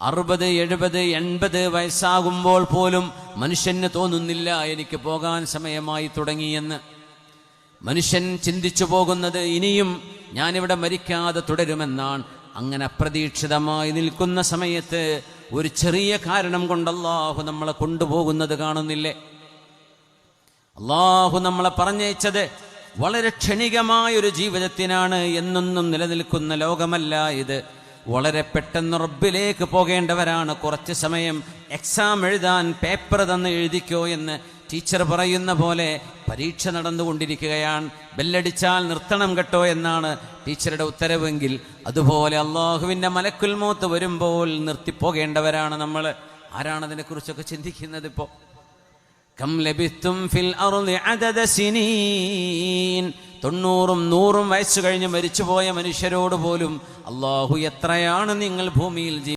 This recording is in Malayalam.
അറുപത് എഴുപത് എൺപത് വയസ്സാകുമ്പോൾ പോലും മനുഷ്യന് തോന്നുന്നില്ല എനിക്ക് പോകാൻ സമയമായി തുടങ്ങിയെന്ന്. മനുഷ്യൻ ചിന്തിച്ചു പോകുന്നത് ഇനിയും ഞാനിവിടെ മരിക്കാതെ തുടരുമെന്നാണ്. അങ്ങനെ അപ്രതീക്ഷിതമായി നിൽക്കുന്ന സമയത്ത് ഒരു ചെറിയ കാരണം കൊണ്ട് അള്ളാഹു നമ്മളെ കൊണ്ടുപോകുന്നത് കാണുന്നില്ലേ? അള്ളാഹു നമ്മളെ പറഞ്ഞയച്ചത് വളരെ ക്ഷണികമായ ഒരു ജീവിതത്തിനാണ് എന്നൊന്നും നിലനിൽക്കുന്ന ലോകമല്ല ഇത്. വളരെ പെട്ടെന്ന് റബ്ബിലേക്ക് പോകേണ്ടവരാണ്. കുറച്ച് സമയം എക്സാം എഴുതാൻ പേപ്പർ തന്ന് എഴുതിക്കോ എന്ന് ടീച്ചർ പറയുന്ന പോലെ പരീക്ഷ നടന്നുകൊണ്ടിരിക്കുകയാണ്. ബെല്ലടിച്ചാൽ നിർത്തണം കേട്ടോ എന്നാണ് ടീച്ചറുടെ ഉത്തരവെങ്കിൽ അതുപോലെ അള്ളാഹുവിന്റെ മലക്കുൽ മോത്ത് വരുമ്പോൾ നിർത്തിപ്പോകേണ്ടവരാണ് നമ്മൾ. ആരാണ് അതിനെക്കുറിച്ചൊക്കെ ചിന്തിക്കുന്നത് ഇപ്പോൾ കം ലഭിത്തും ഫിൽ അദദ സിനീൻ. തൊണ്ണൂറും നൂറും വയസ്സ് കഴിഞ്ഞ് മരിച്ചുപോയ മനുഷ്യരോട് പോലും അള്ളാഹു എത്രയാണ് നിങ്ങൾ ഭൂമിയിൽ